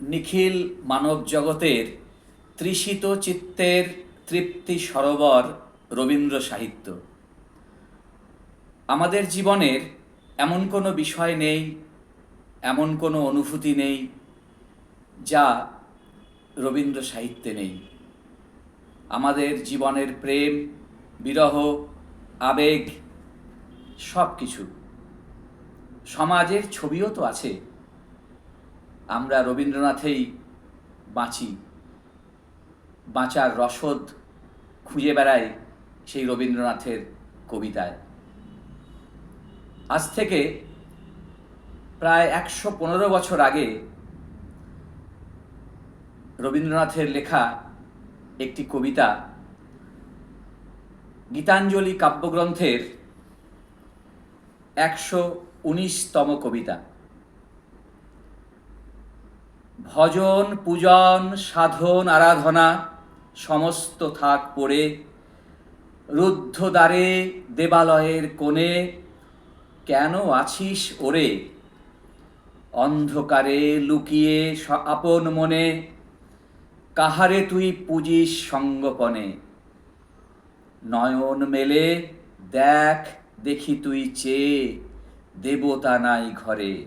নিখিল মানব জগতের তৃষিত চিত্তের তৃপ্তি সরোবর রবীন্দ্র সাহিত্য। আমাদের জীবনের এমন কোনো বিষয় নেই, এমন কোনো অনুভূতি নেই, যা রবীন্দ্র সাহিত্যে নেই। আমাদের জীবনের প্রেম, বিরহ, আবেগ সব কিছু সমাজের ছবিও তো আছে। আমরা রবীন্দ্রনাথেই বাঁচি। বাঁচার রসদ খুঁজে বেড়াই সেই রবীন্দ্রনাথের কবিতায়। আজ থেকে প্রায় একশো পনেরো বছর আগে রবীন্দ্রনাথের লেখা একটি কবিতা গীতাঞ্জলি কাব্যগ্রন্থের একশো উনিশতম কবিতা। ভজন, পূজন, সাধন, আরাধনা, সমস্ত থাক পড়ে। রুদ্ধদ্বারে দেবালয়ের কোণে, কেন আছিস ওরে? অন্ধকারে লুকিয়ে আপন মনে, কাহারে তুই পুজিস সঙ্গপনে? নয়ন মেলে, দেখ, দেখি তুই চেয়ে, দেবতা নাই ঘরে।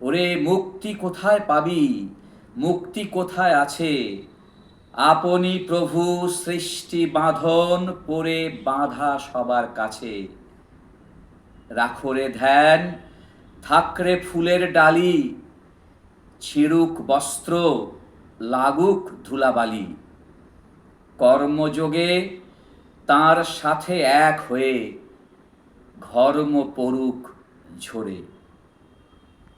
ওরে মুক্তি কোথায় পাবি? মুক্তি কোথায় আছে? আপনি প্রভু সৃষ্টি বাঁধন পরে বাঁধা সবার কাছে। রাখরে ধ্যান, থাকরে ফুলের ডালি ছিড়ুক বস্ত্র, লাগুক ধুলাবালি। কর্মযোগে তার সাথে এক হয়ে ঘর্ম পড়ুক ঝরে।